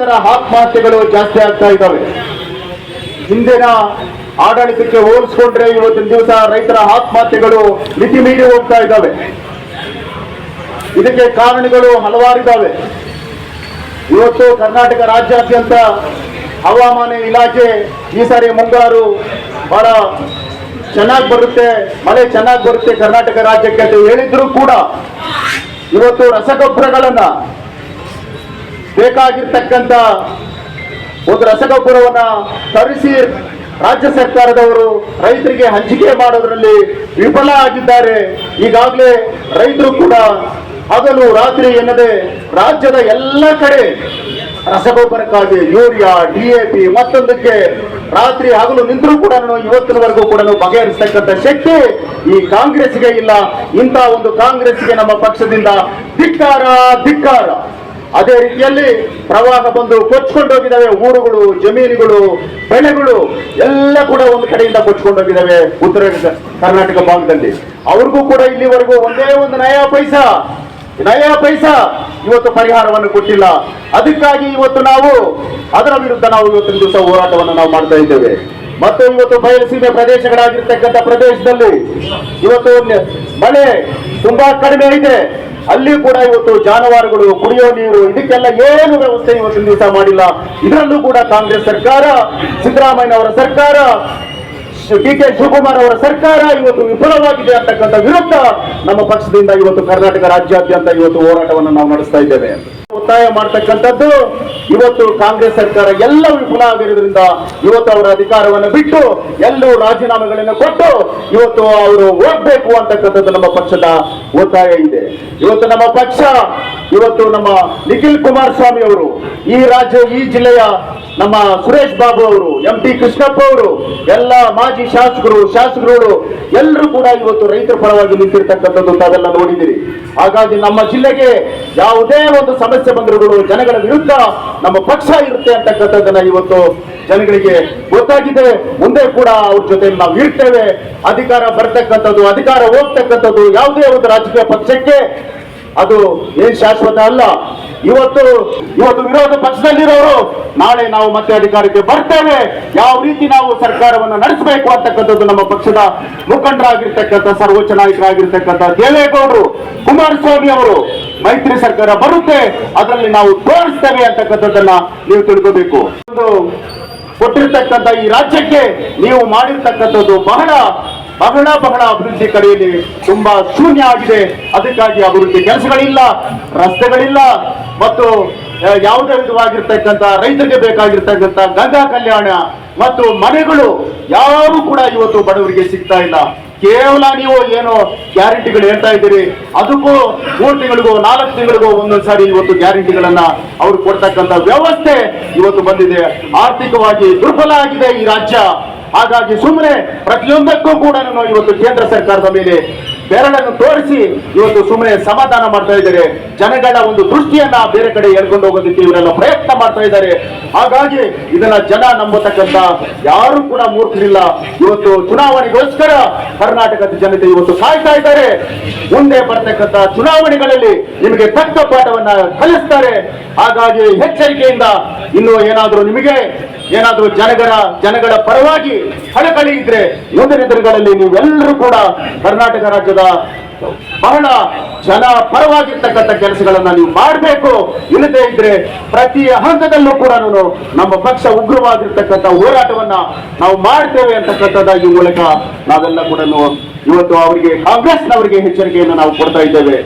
ರೈತರ ಆತ್ಮಹತ್ಯೆಗಳು ಜಾಸ್ತಿ ಆಗ್ತಾ ಇದ್ದಾವೆ. ಹಿಂದಿನ ಆಡಳಿತಕ್ಕೆ ಹೋಲಿಸ್ಕೊಂಡ್ರೆ ಇವತ್ತಿನ ದಿವಸ ರೈತರ ಆತ್ಮಹತ್ಯೆಗಳು ಮಿತಿ ಮೀರಿ ಹೋಗ್ತಾ ಇದ್ದಾವೆ. ಇದಕ್ಕೆ ಕಾರಣಗಳು ಹಲವಾರಿದ್ದಾವೆ ಇವತ್ತು ಕರ್ನಾಟಕ ರಾಜ್ಯಾದ್ಯಂತ ಹವಾಮಾನ ಇಲಾಖೆ ಈ ಸಾರಿ ಮುಂಗಾರು ಬಹಳ ಚೆನ್ನಾಗಿ ಬರುತ್ತೆ, ಮಳೆ ಚೆನ್ನಾಗಿ ಬರುತ್ತೆ ಕರ್ನಾಟಕ ರಾಜ್ಯಕ್ಕೆ ಅಂತ ಹೇಳಿದ್ರು ಕೂಡ ಇವತ್ತು ರಸಗೊಬ್ಬರಗಳನ್ನ ಬೇಕಾಗಿರ್ತಕ್ಕಂಥ ಒಂದು ರಸಗೊಬ್ಬರವನ್ನ ತರಿಸಿ ರಾಜ್ಯ ಸರ್ಕಾರದವರು ರೈತರಿಗೆ ಹಂಚಿಕೆ ಮಾಡೋದ್ರಲ್ಲಿ ವಿಫಲ ಆಗಿದ್ದಾರೆ. ಈಗಾಗಲೇ ರೈತರು ಕೂಡ ಹಗಲು ರಾತ್ರಿ ಎನ್ನದೆ ರಾಜ್ಯದ ಎಲ್ಲ ಕಡೆ ರಸಗೊಬ್ಬರಕ್ಕಾಗಿ ಯೂರಿಯಾ, ಡಿ ಎ ಪಿ ಮತ್ತೊಂದಕ್ಕೆ ರಾತ್ರಿ ಹಗಲು ನಿಂತರೂ ಕೂಡ ಇವತ್ತಿನವರೆಗೂ ಕೂಡ ಬಗೆಹರಿಸತಕ್ಕಂಥ ಶಕ್ತಿ ಈ ಕಾಂಗ್ರೆಸ್ಗೆ ಇಲ್ಲ. ಇಂಥ ಒಂದು ಕಾಂಗ್ರೆಸ್ಗೆ ನಮ್ಮ ಪಕ್ಷದಿಂದ ಧಿಕ್ಕಾರ ಧಿಕ್ಕಾರ. ಅದೇ ರೀತಿಯಲ್ಲಿ ಪ್ರವಾಹ ಬಂದು ಕೊಚ್ಕೊಂಡೋಗಿದ್ದಾವೆ ಊರುಗಳು, ಜಮೀನುಗಳು, ಬೆಳೆಗಳು, ಎಲ್ಲ ಕೂಡ ಒಂದು ಕಡೆಯಿಂದ ಕೊಚ್ಕೊಂಡೋಗಿದ್ದಾವೆ ಉತ್ತರ ಕರ್ನಾಟಕ ಭಾಗದಲ್ಲಿ. ಅವ್ರಿಗೂ ಕೂಡ ಇಲ್ಲಿವರೆಗೂ ಒಂದೇ ಒಂದು ನಯಾ ಪೈಸಾ ನಯಾ ಪೈಸಾ ಇವತ್ತು ಪರಿಹಾರವನ್ನು ಕೊಟ್ಟಿಲ್ಲ. ಅದಕ್ಕಾಗಿ ಇವತ್ತು ನಾವು, ಅದರ ವಿರುದ್ಧ ನಾವು ಇವತ್ತಿನ ದಿವಸ ಹೋರಾಟವನ್ನು ನಾವು ಮಾಡ್ತಾ ಇದ್ದೇವೆ. ಮತ್ತು ಇವತ್ತು ಬಯಲುಸೀಮೆ ಪ್ರದೇಶಗಳಾಗಿರ್ತಕ್ಕಂಥ ಪ್ರದೇಶದಲ್ಲಿ ಇವತ್ತು ಮಳೆ ತುಂಬಾ ಕಡಿಮೆ ಇದೆ. ಅಲ್ಲಿ ಕೂಡ ಇವತ್ತು ಜಾನುವಾರುಗಳು ಕುಡಿಯೋ ನೀರು, ಇದಕ್ಕೆಲ್ಲ ಏನು ವ್ಯವಸ್ಥೆ ಇವತ್ತಿನ ದಿವಸ ಮಾಡಿಲ್ಲ. ಇದರಲ್ಲೂ ಕೂಡ ಕಾಂಗ್ರೆಸ್ ಸರ್ಕಾರ, ಸಿದ್ದರಾಮಯ್ಯ ಅವರ ಸರ್ಕಾರ ಡಿ ಕೆ ಶಿವಕುಮಾರ್ ಅವರ ಸರ್ಕಾರ ಇವತ್ತು ವಿಫಲವಾಗಿದೆ ಅಂತಕ್ಕಂಥ ವಿರುದ್ಧ ನಮ್ಮ ಪಕ್ಷದಿಂದ ಇವತ್ತು ಕರ್ನಾಟಕ ರಾಜ್ಯಾದ್ಯಂತ ಇವತ್ತು ಹೋರಾಟವನ್ನು ನಾವು ನಡೆಸ್ತಾ ಇದ್ದೇವೆ. ಒತ್ತಾಯ ಮಾಡ್ತಕ್ಕಂಥದ್ದು ಇವತ್ತು ಕಾಂಗ್ರೆಸ್ ಸರ್ಕಾರ ಎಲ್ಲ ವಿಫಲ ಆಗಿರೋದ್ರಿಂದ ಇವತ್ತು ಅವರ ಅಧಿಕಾರವನ್ನು ಬಿಟ್ಟು ಎಲ್ಲೂ ರಾಜೀನಾಮೆಗಳನ್ನು ಕೊಟ್ಟು ಇವತ್ತು ಅವರು ಓದ್ಬೇಕು ಅಂತಕ್ಕಂಥದ್ದು ನಮ್ಮ ಪಕ್ಷದ ಒತ್ತಾಯ ಇದೆ. ಇವತ್ತು ನಮ್ಮ ಪಕ್ಷ ಇವತ್ತು ನಮ್ಮ ನಿಖಿಲ್ ಕುಮಾರಸ್ವಾಮಿ ಅವರು, ಈ ರಾಜ್ಯ, ಈ ಜಿಲ್ಲೆಯ ನಮ್ಮ ಸುರೇಶ್ ಬಾಬು ಅವರು ಎಂ ಟಿ ಕೃಷ್ಣಪ್ಪ ಅವರು, ಎಲ್ಲ ಮಾಜಿ ಶಾಸಕರು, ಶಾಸಕರುಗಳು, ಎಲ್ಲರೂ ಕೂಡ ಇವತ್ತು ರೈತರ ಪರವಾಗಿ ನಿಂತಿರ್ತಕ್ಕಂಥದ್ದು ತಾವೆಲ್ಲ ನೋಡಿದ್ದೀರಿ. ಹಾಗಾಗಿ ನಮ್ಮ ಜಿಲ್ಲೆಗೆ ಯಾವುದೇ ಒಂದು ಸಮಸ್ಯೆ ಬಂದರೂ ಜನಗಳ ವಿರುದ್ಧ ನಮ್ಮ ಪಕ್ಷ ಇರುತ್ತೆ ಅಂತಕ್ಕಂಥದ್ದನ್ನ ಇವತ್ತು ಜನಗಳಿಗೆ ಗೊತ್ತಾಗಿದೆ. ಮುಂದೆ ಕೂಡ ಅವ್ರ ಜೊತೆ ನಾವು ಇರ್ತೇವೆ. ಅಧಿಕಾರ ಬರ್ತಕ್ಕಂಥದ್ದು, ಅಧಿಕಾರ ಹೋಗ್ತಕ್ಕಂಥದ್ದು ಯಾವುದೇ ಒಂದು ರಾಜಕೀಯ ಪಕ್ಷಕ್ಕೆ ಅದು ಏನ್ ಶಾಶ್ವತ ಅಲ್ಲ. ಇವತ್ತು ಇವತ್ತು ವಿರೋಧ ಪಕ್ಷದಲ್ಲಿರೋರು, ನಾಳೆ ನಾವು ಮತ್ತೆ ಅಧಿಕಾರಕ್ಕೆ ಬರ್ತೇವೆ. ಯಾವ ರೀತಿ ನಾವು ಸರ್ಕಾರವನ್ನು ನಡೆಸಬೇಕು ಅಂತಕ್ಕಂಥದ್ದು ನಮ್ಮ ಪಕ್ಷದ ಮುಖಂಡರಾಗಿರ್ತಕ್ಕಂಥ, ಸರ್ವೋಚ್ಚ ನಾಯಕರಾಗಿರ್ತಕ್ಕಂಥ ದೇವೇಗೌಡರು, ಕುಮಾರಸ್ವಾಮಿ ಅವರು ಮೈತ್ರಿ ಸರ್ಕಾರ ಬರುತ್ತೆ, ಅದರಲ್ಲಿ ನಾವು ತೋರಿಸ್ತೇವೆ ಅಂತಕ್ಕಂಥದ್ದನ್ನ ನೀವು ತಿಳ್ಕೋಬೇಕು. ಒಂದು ಕೊಟ್ಟಿರ್ತಕ್ಕಂಥ ಈ ರಾಜ್ಯಕ್ಕೆ ನೀವು ಮಾಡಿರ್ತಕ್ಕಂಥದ್ದು ಬಹಳ ಬಹಳ ಬಹಳ ಅಭಿವೃದ್ಧಿ ಕಡೆಯಲ್ಲಿ ತುಂಬಾ ಶೂನ್ಯ ಆಗಿದೆ. ಅದಕ್ಕಾಗಿ ಅಭಿವೃದ್ಧಿ ಕೆಲಸಗಳಿಲ್ಲ, ರಸ್ತೆಗಳಿಲ್ಲ ಮತ್ತು ಯಾವುದೇ ವಿಧವಾಗಿರ್ತಕ್ಕಂಥ ರೈತರಿಗೆ ಬೇಕಾಗಿರ್ತಕ್ಕಂಥ ಗಂಗಾ ಕಲ್ಯಾಣ ಮತ್ತು ಮನೆಗಳು ಯಾರು ಕೂಡ ಇವತ್ತು ಬಡವರಿಗೆ ಸಿಗ್ತಾ ಇಲ್ಲ. ಕೇವಲ ನೀವು ಏನು ಗ್ಯಾರಂಟಿಗಳು ಹೇಳ್ತಾ ಇದ್ದೀರಿ, ಅದಕ್ಕೂ ಮೂರು ತಿಂಗಳಿಗೂ, ನಾಲ್ಕು ತಿಂಗಳಿಗೂ ಒಂದೊಂದು ಸಾರಿ ಇವತ್ತು ಗ್ಯಾರಂಟಿಗಳನ್ನ ಅವ್ರು ಕೊಡ್ತಕ್ಕಂಥ ವ್ಯವಸ್ಥೆ ಇವತ್ತು ಬಂದಿದೆ. ಆರ್ಥಿಕವಾಗಿ ದುರ್ಬಲ ಆಗಿದೆ ಈ ರಾಜ್ಯ. ಹಾಗಾಗಿ ಸುಮ್ಮನೆ ಪ್ರತಿಯೊಂದಕ್ಕೂ ಕೂಡ ಇವತ್ತು ಕೇಂದ್ರ ಸರ್ಕಾರದ ಮೇಲೆ ಬೆರಳನ್ನು ತೋರಿಸಿ ಇವತ್ತು ಸುಮ್ಮನೆ ಸಮಾಧಾನ ಮಾಡ್ತಾ ಇದ್ದಾರೆ. ಜನಗಳ ಒಂದು ದೃಷ್ಟಿಯನ್ನ ಬೇರೆ ಕಡೆ ಎಳ್ಕೊಂಡು ಹೋಗೋದಕ್ಕೆ ಇವರೆಲ್ಲ ಪ್ರಯತ್ನ ಮಾಡ್ತಾ ಇದ್ದಾರೆ. ಹಾಗಾಗಿ ಇದನ್ನ ಜನ ನಂಬತಕ್ಕಂತ ಯಾರು ಕೂಡ ಮೂರ್ಖರಿಲ್ಲ. ಇವತ್ತು ಚುನಾವಣೆಗೋಸ್ಕರ ಕರ್ನಾಟಕದ ಜನತೆ ಇವತ್ತು ಸಾಯ್ತಾ ಇದ್ದಾರೆ. ಮುಂದೆ ಬರ್ತಕ್ಕಂಥ ಚುನಾವಣೆಗಳಲ್ಲಿ ನಿಮಗೆ ತಕ್ಕ ಪಾಠವನ್ನ ಕಲಿಸ್ತಾರೆ. ಹಾಗಾಗಿ ಎಚ್ಚರಿಕೆಯಿಂದ ಇನ್ನು ಏನಾದರೂ ನಿಮಗೆ ಏನಾದ್ರೂ ಜನಗಳ ಜನಗಳ ಪರವಾಗಿ ಹಳಕಳಿ ಇದ್ರೆ ಮುಂದಿನ ದಿನಗಳಲ್ಲಿ ನೀವೆಲ್ಲರೂ ಕೂಡ ಕರ್ನಾಟಕ ರಾಜ್ಯದ ಬಹಳ ಜನ ಪರವಾಗಿರ್ತಕ್ಕಂಥ ಕೆಲಸಗಳನ್ನ ನೀವು ಮಾಡಬೇಕು. ಇಲ್ಲದೆ ಇದ್ರೆ ಪ್ರತಿ ಹಂತದಲ್ಲೂ ಕೂಡ ನಮ್ಮ ಪಕ್ಷ ಉಗ್ರವಾಗಿರ್ತಕ್ಕಂಥ ಹೋರಾಟವನ್ನ ನಾವು ಮಾಡ್ತೇವೆ ಅಂತಕ್ಕಂಥದ್ದು ಈ ಮೂಲಕ ನಾವೆಲ್ಲ ಕೂಡ ಇವತ್ತು ಅವರಿಗೆ ಕಾಂಗ್ರೆಸ್ನವರಿಗೆ ಎಚ್ಚರಿಕೆಯನ್ನು ನಾವು ಕೊಡ್ತಾ ಇದ್ದೇವೆ.